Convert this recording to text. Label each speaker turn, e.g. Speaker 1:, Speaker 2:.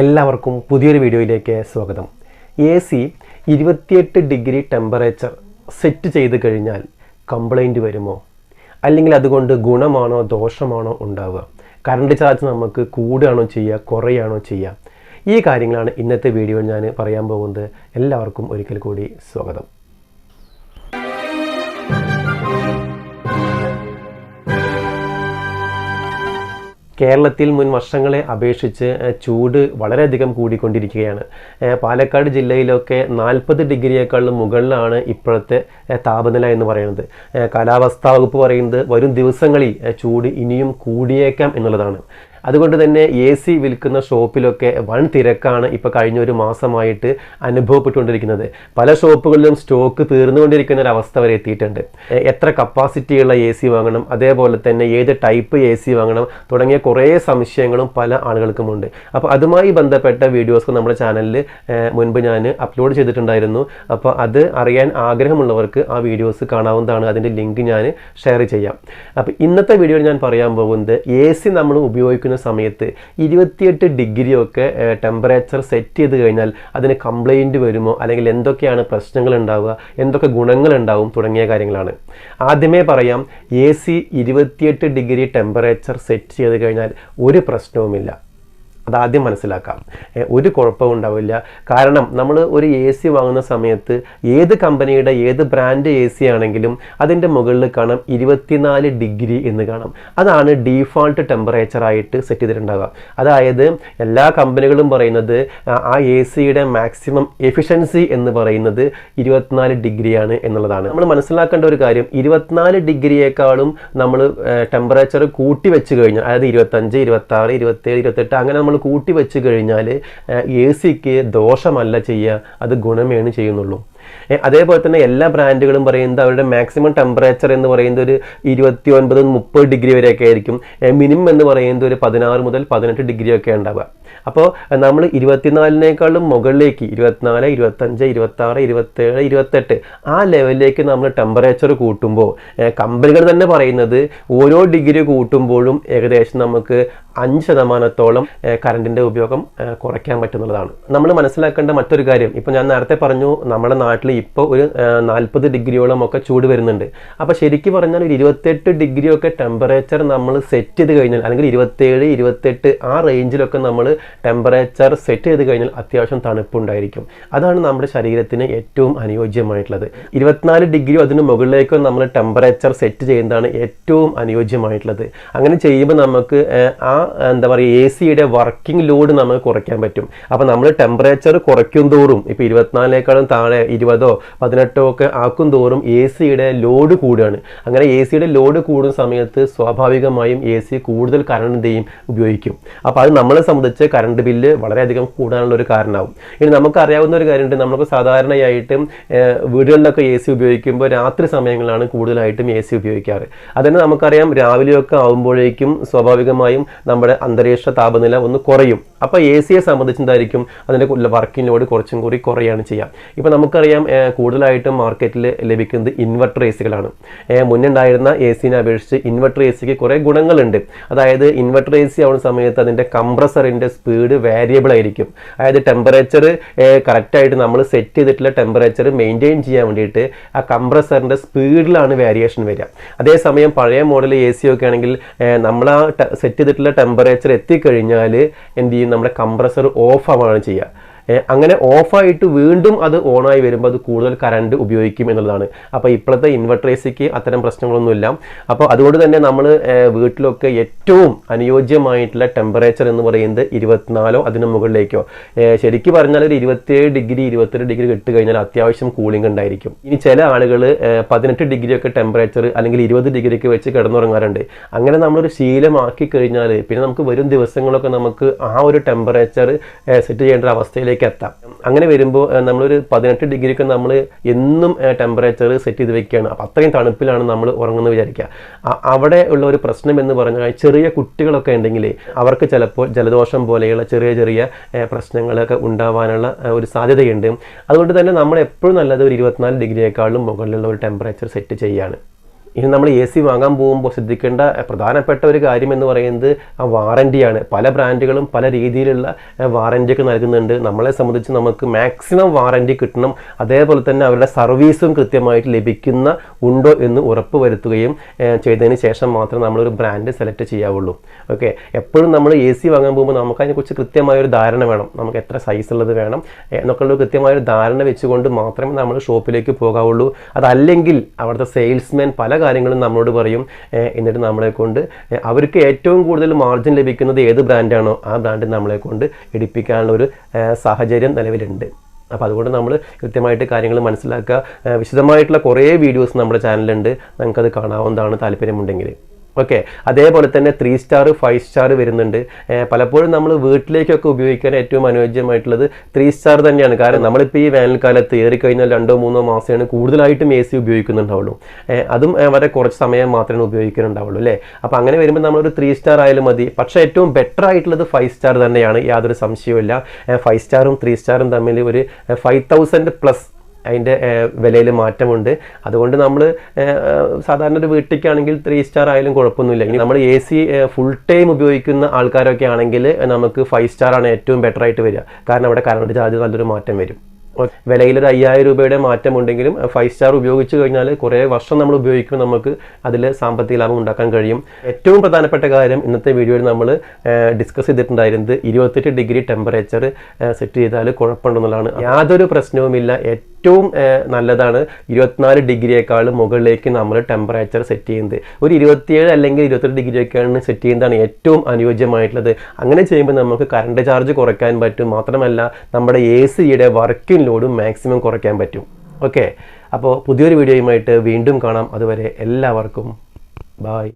Speaker 1: എല്ലാവർക്കും പുതിയൊരു വീഡിയോയിലേക്ക് സ്വാഗതം. എ സി ഇരുപത്തിയെട്ട് ഡിഗ്രി ടെമ്പറേച്ചർ സെറ്റ് ചെയ്ത് കഴിഞ്ഞാൽ കംപ്ലൈന്റ് വരുമോ? അല്ലെങ്കിൽ അതുകൊണ്ട് ഗുണമാണോ ദോഷമാണോ ഉണ്ടാവുക? കറണ്ട് ചാർജ് നമുക്ക് കൂടുകയാണോ ചെയ്യുക കുറയാണോ ചെയ്യുക? ഈ കാര്യങ്ങളാണ് ഇന്നത്തെ വീഡിയോയിൽ ഞാൻ പറയാൻ പോകുന്നത്. എല്ലാവർക്കും ഒരിക്കൽ കൂടി സ്വാഗതം. കേരളത്തിൽ മുൻ വർഷങ്ങളെ അപേക്ഷിച്ച് ചൂട് വളരെയധികം കൂടിക്കൊണ്ടിരിക്കുകയാണ്. പാലക്കാട് ജില്ലയിലൊക്കെ നാൽപ്പത് ഡിഗ്രിയേക്കാളും മുകളിലാണ് ഇപ്പോഴത്തെ താപനില എന്ന് പറയുന്നത്. കാലാവസ്ഥാ വകുപ്പ് പറയുന്നത് വരും ദിവസങ്ങളിൽ ചൂട് ഇനിയും കൂടിയേക്കാം എന്നുള്ളതാണ്. അതുകൊണ്ട് തന്നെ എ സി വിൽക്കുന്ന ഷോപ്പിലൊക്കെ വൺ തിരക്കാണ് ഇപ്പോൾ കഴിഞ്ഞ ഒരു മാസമായിട്ട് അനുഭവപ്പെട്ടുകൊണ്ടിരിക്കുന്നത്. പല ഷോപ്പുകളിലും സ്റ്റോക്ക് തീർന്നുകൊണ്ടിരിക്കുന്ന ഒരു അവസ്ഥ വരെ എത്തിയിട്ടുണ്ട്. എത്ര കപ്പാസിറ്റിയുള്ള എ സി വാങ്ങണം അതേപോലെ തന്നെ ഏത് ടൈപ്പ് എ സി വാങ്ങണം തുടങ്ങിയ കുറേ സംശയങ്ങളും പല ആളുകൾക്കുമുണ്ട്. അപ്പോൾ അതുമായി ബന്ധപ്പെട്ട വീഡിയോസ് നമ്മുടെ ചാനലിൽ മുൻപ് ഞാൻ അപ്ലോഡ് ചെയ്തിട്ടുണ്ടായിരുന്നു. അപ്പോൾ അത് അറിയാൻ ആഗ്രഹമുള്ളവർക്ക് ആ വീഡിയോസ് കാണാവുന്നതാണ്. അതിന്റെ ലിങ്ക് ഞാൻ ഷെയർ ചെയ്യാം. അപ്പോൾ ഇന്നത്തെ വീഡിയോയിൽ ഞാൻ പറയാൻ പോകുന്നത് എ സി നമ്മൾ ഉപയോഗിക്കുന്ന സമയത്ത് ഇരുപത്തിയെട്ട് ഡിഗ്രി ഒക്കെ ടെമ്പറേച്ചർ സെറ്റ് ചെയ്ത് കഴിഞ്ഞാൽ അതിന് കംപ്ലൈന്റ് വരുമോ? അല്ലെങ്കിൽ എന്തൊക്കെയാണ് പ്രശ്നങ്ങൾ ഉണ്ടാവുക? എന്തൊക്കെ ഗുണങ്ങൾ ഉണ്ടാവും? തുടങ്ങിയ കാര്യങ്ങളാണ്. ആദ്യമേ പറയാം എ സി ഇരുപത്തിയെട്ട് ഡിഗ്രി ടെമ്പറേച്ചർ സെറ്റ് ചെയ്ത് കഴിഞ്ഞാൽ ഒരു പ്രശ്നവുമില്ല. അതാദ്യം മനസ്സിലാക്കാം. ഒരു കുഴപ്പവും ഉണ്ടാവില്ല. കാരണം നമ്മൾ ഒരു എ സി വാങ്ങുന്ന സമയത്ത് ഏത് കമ്പനിയുടെ ഏത് ബ്രാൻഡ് എ സി ആണെങ്കിലും അതിന്റെ മുകളിൽ കാണാം ഇരുപത്തിനാല് ഡിഗ്രി എന്ന് കാണാം. അതാണ് ഡീഫാൾട്ട് ടെമ്പറേച്ചർ ആയിട്ട് സെറ്റ് ചെയ്തിട്ടുണ്ടാവുക. അതായത് എല്ലാ കമ്പനികളും പറയുന്നത് ആ എ സിയുടെ മാക്സിമം എഫിഷ്യൻസി എന്ന് പറയുന്നത് ഇരുപത്തിനാല് ഡിഗ്രിയാണ് എന്നുള്ളതാണ്. നമ്മൾ മനസ്സിലാക്കേണ്ട ഒരു കാര്യം ഇരുപത്തിനാല് ഡിഗ്രിയേക്കാളും നമ്മൾ ടെമ്പറേച്ചർ കൂട്ടി വെച്ച് കഴിഞ്ഞാൽ അതായത് ഇരുപത്തഞ്ച് ഇരുപത്താറ് ഇരുപത്തേഴ് ഇരുപത്തെട്ട് അങ്ങനെ നമ്മൾ കൂട്ടി വെച്ച് കഴിഞ്ഞാൽ എ സിക്ക് ദോഷമല്ല ചെയ്യുക അത് ഗുണമേണ് ചെയ്യുന്നുള്ളൂ. അതേപോലെ തന്നെ എല്ലാ ബ്രാൻഡുകളും പറയുന്നത് അവരുടെ മാക്സിമം ടെമ്പറേച്ചർ എന്ന് പറയുന്നത് ഒരു ഇരുപത്തി ഒൻപത് മുപ്പത് ഡിഗ്രി വരെയൊക്കെ ആയിരിക്കും. മിനിമം എന്ന് പറയുന്നത് ഒരു പതിനാറ് മുതൽ പതിനെട്ട് ഡിഗ്രി ഒക്കെ ഉണ്ടാവുക. അപ്പോൾ നമ്മൾ ഇരുപത്തിനാലിനേക്കാളും മുകളിലേക്ക് ഇരുപത്തിനാല് ഇരുപത്തഞ്ച് ഇരുപത്തി ആറ് ഇരുപത്തേഴ് ഇരുപത്തെട്ട് ആ ലെവലിലേക്ക് നമ്മൾ ടെമ്പറേച്ചർ കൂട്ടുമ്പോൾ കമ്പനികൾ തന്നെ പറയുന്നത് ഓരോ ഡിഗ്രി കൂട്ടുമ്പോഴും ഏകദേശം നമുക്ക് അഞ്ച് ശതമാനത്തോളം കറണ്ടിന്റെ ഉപയോഗം കുറയ്ക്കാൻ പറ്റുന്നതാണ് നമ്മൾ മനസ്സിലാക്കേണ്ട മറ്റൊരു കാര്യം ഇപ്പോൾ ഞാൻ നേരത്തെ പറഞ്ഞു നമ്മുടെ നാട്ടിൽ ഇപ്പോൾ ഒരു നാൽപ്പത് ഡിഗ്രിയോളം ഒക്കെ ചൂട് വരുന്നുണ്ട്. അപ്പോൾ ശരിക്കും പറഞ്ഞാൽ ഒരു ഇരുപത്തെട്ട് ഡിഗ്രി ഒക്കെ ടെമ്പറേച്ചർ നമ്മൾ സെറ്റ് ചെയ്ത് കഴിഞ്ഞാൽ അല്ലെങ്കിൽ ഇരുപത്തേഴ് ഇരുപത്തെട്ട് ആ റേഞ്ചിലൊക്കെ നമ്മൾ ടെമ്പറേച്ചർ സെറ്റ് ചെയ്ത് കഴിഞ്ഞാൽ അത്യാവശ്യം തണുപ്പുണ്ടായിരിക്കും അതാണ് നമ്മുടെ ശരീരത്തിന് ഏറ്റവും അനുയോജ്യമായിട്ടുള്ളത്. ഇരുപത്തിനാല് ഡിഗ്രിയോ അതിന് മുകളിലേക്കോ നമ്മൾ ടെമ്പറേച്ചർ സെറ്റ് ചെയ്യുന്നതാണ് ഏറ്റവും അനുയോജ്യമായിട്ടുള്ളത്. അങ്ങനെ ചെയ്യുമ്പോൾ നമുക്ക് ആ എന്താ പറയുക എ സിയുടെ വർക്കിംഗ് ലോഡ് നമുക്ക് കുറയ്ക്കാൻ പറ്റും. അപ്പോൾ നമ്മൾ ടെമ്പറേച്ചർ കുറയ്ക്കും തോറും ഇപ്പോൾ ഇരുപത്തിനാലിനേക്കാളും താഴെ ഇരുപതോ പതിനെട്ടോ ഒക്കെ ആക്കും തോറും എ സിയുടെ ലോഡ് കൂടുകയാണ്. അങ്ങനെ എ സിയുടെ ലോഡ് കൂടുന്ന സമയത്ത് സ്വാഭാവികമായും എ സി കൂടുതൽ കറണ്ട് എന്ത് ഉപയോഗിക്കും. അപ്പോൾ അത് നമ്മളെ സംബന്ധിച്ച് കറണ്ട് ബില്ല് വളരെയധികം കൂടാനുള്ള ഒരു കാരണമാവും. ഇനി നമുക്കറിയാവുന്ന ഒരു കാര്യമുണ്ട്. നമുക്ക് സാധാരണയായിട്ടും വീടുകളിലൊക്കെ എ സി ഉപയോഗിക്കുമ്പോൾ രാത്രി സമയങ്ങളിലാണ് കൂടുതലായിട്ടും എ സി ഉപയോഗിക്കാറ്. അതന്നെ നമുക്കറിയാം രാവിലെയൊക്കെ ആകുമ്പോഴേക്കും സ്വാഭാവികമായും നമ്മുടെ അന്തരീക്ഷ താപനില ഒന്ന് കുറയും. അപ്പോൾ എ സിയെ സംബന്ധിച്ചിട്ടായിരിക്കും അതിന്റെ വർക്കിംഗ് ലോഡ് കുറച്ചും കൂടി കുറയാണ് ചെയ്യാം. ഇപ്പോൾ നമുക്കറിയാം കൂടുതലായിട്ടും മാർക്കറ്റിൽ ലഭിക്കുന്നത് ഇൻവെർട്ടർ എ സികളാണ് മുന്നുണ്ടായിരുന്ന എ സിനെ അപേക്ഷിച്ച് ഇൻവെർട്ടർ എ സിക്ക് കുറേ ഗുണങ്ങളുണ്ട്. അതായത് ഇൻവെർട്ടർ എ സി ആവുന്ന സമയത്ത് അതിന്റെ കംപ്രസറിന്റെ സ്പീഡ് വേരിയബിൾ ആയിരിക്കും. അതായത് ടെമ്പറേച്ചർ കറക്റ്റായിട്ട് നമ്മൾ സെറ്റ് ചെയ്തിട്ടുള്ള ടെമ്പറേച്ചർ മെയിന്റെയിൻ ചെയ്യാൻ വേണ്ടിയിട്ട് ആ കംപ്രസറിന്റെ സ്പീഡിലാണ് വേരിയേഷൻ വരിക. അതേസമയം പഴയ മോഡൽ എ സി ഒക്കെ ആണെങ്കിൽ നമ്മൾ ആ സെറ്റ് ചെയ്തിട്ടുള്ള ടെമ്പറേച്ചർ എത്തിക്കഴിഞ്ഞാൽ എന്ത് ചെയ്യും? നമ്മുടെ കംപ്രസർ ഓഫ് ആവുകയാണ് ചെയ്യുക. അങ്ങനെ ഓഫായിട്ട് വീണ്ടും അത് ഓണായി വരുമ്പോൾ അത് കൂടുതൽ കറണ്ട് ഉപയോഗിക്കും എന്നുള്ളതാണ്. അപ്പോൾ ഇപ്പോഴത്തെ ഇൻവെർട്ടർ എ സിക്ക് അത്തരം പ്രശ്നങ്ങളൊന്നുമില്ല. അപ്പോൾ അതുകൊണ്ട് തന്നെ നമ്മൾ വീട്ടിലൊക്കെ ഏറ്റവും അനുയോജ്യമായിട്ടുള്ള ടെമ്പറേച്ചർ എന്ന് പറയുന്നത് ഇരുപത്തിനാലോ അതിന് മുകളിലേക്കോ. ശരിക്കും പറഞ്ഞാൽ ഒരു ഇരുപത്തിയേഴ് ഡിഗ്രി ഇരുപത്തെട്ട് ഡിഗ്രി ഇട്ട് കഴിഞ്ഞാൽ അത്യാവശ്യം കൂളിംഗ് ഉണ്ടായിരിക്കും. ഇനി ചില ആളുകൾ പതിനെട്ട് ഡിഗ്രിയൊക്കെ ടെമ്പറേച്ചർ അല്ലെങ്കിൽ ഇരുപത് ഡിഗ്രിയൊക്കെ വെച്ച് കിടന്നുറങ്ങാറുണ്ട്. അങ്ങനെ നമ്മളൊരു ശീലമാക്കി കഴിഞ്ഞാൽ പിന്നെ നമുക്ക് വരും ദിവസങ്ങളൊക്കെ നമുക്ക് ആ ഒരു ടെമ്പറേച്ചർ സെറ്റ് ചെയ്യേണ്ട ഒരു അവസ്ഥയിലേക്ക് എത്താം. അങ്ങനെ വരുമ്പോൾ നമ്മളൊരു പതിനെട്ട് ഡിഗ്രിക്ക് നമ്മൾ എന്നും ടെമ്പറേച്ചർ സെറ്റ് ചെയ്ത് വെക്കുകയാണ് അപ്പോൾ അത്രയും തണുപ്പിലാണ് നമ്മൾ ഉറങ്ങുന്നത് വിചാരിക്കുക അവിടെ ഉള്ള ഒരു പ്രശ്നം എന്ന് പറഞ്ഞാൽ ചെറിയ കുട്ടികളൊക്കെ ഉണ്ടെങ്കിൽ അവർക്ക് ചിലപ്പോൾ ജലദോഷം പോലെയുള്ള ചെറിയ ചെറിയ പ്രശ്നങ്ങളൊക്കെ ഉണ്ടാവാനുള്ള ഒരു സാധ്യതയുണ്ട്. അതുകൊണ്ട് തന്നെ നമ്മൾ എപ്പോഴും നല്ലത് ഒരു ഇരുപത്തിനാല് ഡിഗ്രിയേക്കാളും മുകളിലുള്ള ഒരു ടെമ്പറേച്ചർ സെറ്റ് ചെയ്യാണ്. ഇനി നമ്മൾ എ സി വാങ്ങാൻ പോകുമ്പോൾ ശ്രദ്ധിക്കേണ്ട പ്രധാനപ്പെട്ട ഒരു കാര്യം എന്ന് പറയുന്നത് ആ വാറന്റിയാണ് പല ബ്രാൻഡുകളും പല രീതിയിലുള്ള വാറന്റി ഒക്കെ നൽകുന്നുണ്ട്. നമ്മളെ സംബന്ധിച്ച് നമുക്ക് മാക്സിമം വാറന്റി കിട്ടണം. അതേപോലെ തന്നെ അവരുടെ സർവീസും കൃത്യമായിട്ട് ലഭിക്കുന്ന ഉണ്ടോ എന്ന് ഉറപ്പ് വരുത്തുകയും ചെയ്തതിന് ശേഷം മാത്രമേ നമ്മളൊരു ബ്രാൻഡ് സെലക്ട് ചെയ്യാവുള്ളൂ. ഓക്കെ എപ്പോഴും നമ്മൾ എ സി വാങ്ങാൻ പോകുമ്പോൾ നമുക്ക് അതിനെക്കുറിച്ച് കൃത്യമായ ഒരു ധാരണ വേണം. നമുക്ക് എത്ര സൈസ് ഉള്ളത് വേണം എന്നൊക്കെയുള്ള കൃത്യമായ ഒരു ധാരണ വെച്ചുകൊണ്ട് മാത്രമേ നമ്മൾ ഷോപ്പിലേക്ക് പോകാവുള്ളൂ. അതല്ലെങ്കിൽ അവിടുത്തെ സെയിൽസ്മാൻ പല കാര്യങ്ങളും നമ്മളോട് പറയും. എന്നിട്ട് നമ്മളെ കൊണ്ട് അവർക്ക് ഏറ്റവും കൂടുതൽ മാർജിൻ ലഭിക്കുന്നത് ഏത് ബ്രാൻഡാണോ ആ ബ്രാൻഡ് നമ്മളെ കൊണ്ട് എടുപ്പിക്കാനുള്ള ഒരു സാഹചര്യം നിലവിലുണ്ട്. അപ്പോൾ അതുകൊണ്ട് നമ്മൾ കൃത്യമായിട്ട് കാര്യങ്ങൾ മനസ്സിലാക്കുക. വിശദമായിട്ടുള്ള കുറേ വീഡിയോസ് നമ്മുടെ ചാനലുണ്ട് നിങ്ങൾക്കത് കാണാവുന്നതാണ് താല്പര്യമുണ്ടെങ്കിൽ. ഓക്കെ അതേപോലെ തന്നെ ത്രീ സ്റ്റാർ ഫൈവ് സ്റ്റാർ വരുന്നുണ്ട്. പലപ്പോഴും നമ്മൾ വീട്ടിലേക്കൊക്കെ ഉപയോഗിക്കാൻ ഏറ്റവും അനുയോജ്യമായിട്ടുള്ളത് ത്രീ സ്റ്റാർ തന്നെയാണ്. കാരണം നമ്മളിപ്പോൾ ഈ വേനൽക്കാലത്ത് ഏറിക്കഴിഞ്ഞാൽ രണ്ടോ മൂന്നോ മാസമാണ് കൂടുതലായിട്ടും എ സി ഉപയോഗിക്കുന്നുണ്ടാവുള്ളൂ. അതും വളരെ കുറച്ച് സമയം മാത്രമേ ഉപയോഗിക്കുന്നുണ്ടാവുള്ളൂ അല്ലേ? അപ്പോൾ അങ്ങനെ വരുമ്പോൾ നമ്മളൊരു ത്രീ സ്റ്റാർ ആയാലും മതി. പക്ഷേ ഏറ്റവും ബെറ്റർ ആയിട്ടുള്ളത് ഫൈവ് സ്റ്റാർ തന്നെയാണ്. യാതൊരു സംശയവുമില്ല. ഫൈവ് സ്റ്റാറും ത്രീ സ്റ്റാറും തമ്മിൽ ഒരു ഫൈവ് തൗസൻഡ് പ്ലസ് അതിന്റെ വിലയിൽ മാറ്റമുണ്ട്. അതുകൊണ്ട് നമ്മൾ സാധാരണ ഒരു വീട്ടിലേക്കാണെങ്കിൽ ത്രീ സ്റ്റാർ ആയാലും കുഴപ്പമൊന്നുമില്ല. ഇനി നമ്മൾ എ സി ഫുൾ ടൈം ഉപയോഗിക്കുന്ന ആൾക്കാരൊക്കെ ആണെങ്കിൽ നമുക്ക് ഫൈവ് സ്റ്റാർ ആണ് ഏറ്റവും ബെറ്റർ ആയിട്ട് വരിക. കാരണം അവിടെ കറണ്ട് ചാർജ് നല്ലൊരു മാറ്റം വരും. വിലയിൽ ഒരു അയ്യായിരം രൂപയുടെ മാറ്റമുണ്ടെങ്കിലും ഫൈവ് സ്റ്റാർ ഉപയോഗിച്ച് കഴിഞ്ഞാൽ കുറേ വർഷം നമ്മൾ ഉപയോഗിക്കുമ്പോൾ നമുക്ക് അതിൽ സാമ്പത്തിക ലാഭം ഉണ്ടാക്കാൻ കഴിയും. ഏറ്റവും പ്രധാനപ്പെട്ട കാര്യം ഇന്നത്തെ വീഡിയോയിൽ നമ്മൾ ഡിസ്കസ് ചെയ്തിട്ടുണ്ടായിരുന്നത് ഇരുപത്തെട്ട് ഡിഗ്രി ടെമ്പറേച്ചർ സെറ്റ് ചെയ്താൽ കുഴപ്പമുണ്ടെന്നുള്ളതാണ്. യാതൊരു പ്രശ്നവുമില്ല. ഏറ്റവും നല്ലതാണ് ഇരുപത്തിനാല് ഡിഗ്രിയേക്കാൾ മുകളിലേക്ക് നമ്മൾ ടെമ്പറേച്ചർ സെറ്റ് ചെയ്യുന്നത്. ഒരു ഇരുപത്തിയേഴ് അല്ലെങ്കിൽ ഇരുപത്തെട്ട് ഡിഗ്രിയൊക്കെയാണ് സെറ്റ് ചെയ്യുന്നതാണ് ഏറ്റവും അനുയോജ്യമായിട്ടുള്ളത്. അങ്ങനെ ചെയ്യുമ്പോൾ നമുക്ക് കറണ്ട് ചാർജ് കുറയ്ക്കാൻ പറ്റും. മാത്രമല്ല നമ്മുടെ എ സിയുടെ വർക്കിംഗ് ലോഡും മാക്സിമം കുറയ്ക്കാൻ പറ്റും. ഓക്കെ അപ്പോൾ പുതിയൊരു വീഡിയോയുമായിട്ട് വീണ്ടും കാണാം. അതുവരെ എല്ലാവർക്കും ബായ്